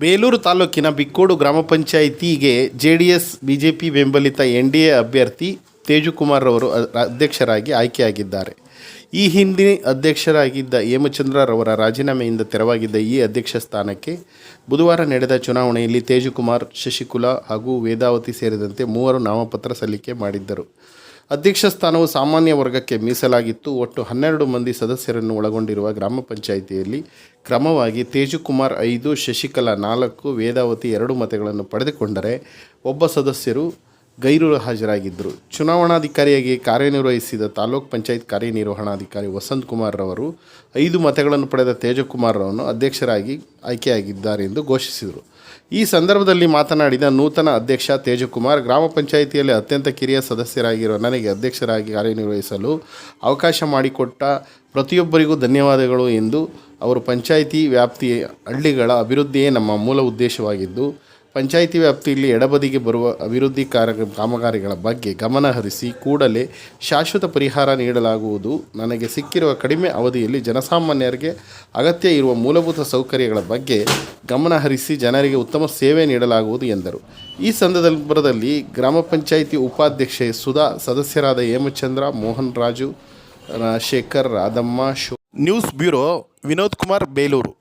ಬೇಲೂರು ತಾಲೂಕಿನ ಬಿಕ್ಕೋಡು ಗ್ರಾಮ ಪಂಚಾಯಿತಿಗೆ ಜೆ ಡಿ ಎಸ್ ಬಿಜೆಪಿ ಬೆಂಬಲಿತ ಎನ್ ಡಿ ಎ ಅಭ್ಯರ್ಥಿ ತೇಜುಕುಮಾರ್ ಅವರು ಅಧ್ಯಕ್ಷರಾಗಿ ಆಯ್ಕೆಯಾಗಿದ್ದಾರೆ. ಈ ಹಿಂದೆ ಅಧ್ಯಕ್ಷರಾಗಿದ್ದ ಹೇಮಚಂದ್ರರವರ ರಾಜೀನಾಮೆಯಿಂದ ತೆರವಾಗಿದ್ದ ಈ ಅಧ್ಯಕ್ಷ ಸ್ಥಾನಕ್ಕೆ ಬುಧವಾರ ನಡೆದ ಚುನಾವಣೆಯಲ್ಲಿ ತೇಜುಕುಮಾರ್, ಶಶಿಕುಲಾ ಹಾಗೂ ವೇದಾವತಿ ಸೇರಿದಂತೆ ಮೂವರು ನಾಮಪತ್ರ ಸಲ್ಲಿಕೆ ಮಾಡಿದ್ದರು. ಅಧ್ಯಕ್ಷ ಸ್ಥಾನವು ಸಾಮಾನ್ಯ ವರ್ಗಕ್ಕೆ ಮೀಸಲಾಗಿತ್ತು. ಒಟ್ಟು ಹನ್ನೆರಡು ಮಂದಿ ಸದಸ್ಯರನ್ನು ಒಳಗೊಂಡಿರುವ ಗ್ರಾಮ ಪಂಚಾಯಿತಿಯಲ್ಲಿ ಕ್ರಮವಾಗಿ ತೇಜುಕುಮಾರ್ ಐದು, ಶಶಿಕಲಾ ನಾಲ್ಕು, ವೇದಾವತಿ ಎರಡು ಮತಗಳನ್ನು ಪಡೆದುಕೊಂಡರೆ ಒಬ್ಬ ಸದಸ್ಯರು ಗೈರು ಹಾಜರಾಗಿದ್ದರು. ಚುನಾವಣಾಧಿಕಾರಿಯಾಗಿ ಕಾರ್ಯನಿರ್ವಹಿಸಿದ ತಾಲೂಕ್ ಪಂಚಾಯತ್ ಕಾರ್ಯನಿರ್ವಹಣಾಧಿಕಾರಿ ವಸಂತ್ ಕುಮಾರ್ ರವರು ಐದು ಮತಗಳನ್ನು ಪಡೆದ ತೇಜಕುಮಾರ್ ರವರನ್ನು ಅಧ್ಯಕ್ಷರಾಗಿ ಆಯ್ಕೆಯಾಗಿದ್ದಾರೆ ಎಂದು ಘೋಷಿಸಿದರು. ಈ ಸಂದರ್ಭದಲ್ಲಿ ಮಾತನಾಡಿದ ನೂತನ ಅಧ್ಯಕ್ಷ ತೇಜಕುಮಾರ್ ಗ್ರಾಮ ಪಂಚಾಯಿತಿಯಲ್ಲಿ ಅತ್ಯಂತ ಕಿರಿಯ ಸದಸ್ಯರಾಗಿರುವ ನನಗೆ ಅಧ್ಯಕ್ಷರಾಗಿ ಕಾರ್ಯನಿರ್ವಹಿಸಲು ಅವಕಾಶ ಮಾಡಿಕೊಟ್ಟ ಪ್ರತಿಯೊಬ್ಬರಿಗೂ ಧನ್ಯವಾದಗಳು ಎಂದು ಅವರು ಪಂಚಾಯಿತಿ ವ್ಯಾಪ್ತಿಯ ಹಳ್ಳಿಗಳ ಅಭಿವೃದ್ಧಿಯೇ ನಮ್ಮ ಮೂಲ ಉದ್ದೇಶವಾಗಿದ್ದು ಪಂಚಾಯಿತಿ ವ್ಯಾಪ್ತಿಯಲ್ಲಿ ಎಡಬದಿಗೆ ಬರುವ ಅಭಿವೃದ್ಧಿ ಕಾರ್ಯ ಕಾಮಗಾರಿಗಳ ಬಗ್ಗೆ ಗಮನ ಹರಿಸಿ ಕೂಡಲೇ ಶಾಶ್ವತ ಪರಿಹಾರ ನೀಡಲಾಗುವುದು. ನನಗೆ ಸಿಕ್ಕಿರುವ ಕಡಿಮೆ ಅವಧಿಯಲ್ಲಿ ಜನಸಾಮಾನ್ಯರಿಗೆ ಅಗತ್ಯ ಇರುವ ಮೂಲಭೂತ ಸೌಕರ್ಯಗಳ ಬಗ್ಗೆ ಗಮನಹರಿಸಿ ಜನರಿಗೆ ಉತ್ತಮ ಸೇವೆ ನೀಡಲಾಗುವುದು ಎಂದರು. ಈ ಸಂದರ್ಭದಲ್ಲಿ ಗ್ರಾಮ ಪಂಚಾಯಿತಿ ಉಪಾಧ್ಯಕ್ಷೆ ಸುಧಾ, ಸದಸ್ಯರಾದ Hemachandra, Mohan Raju Shekhar, Radhamma, show news bureau Vinod Kumar Belur.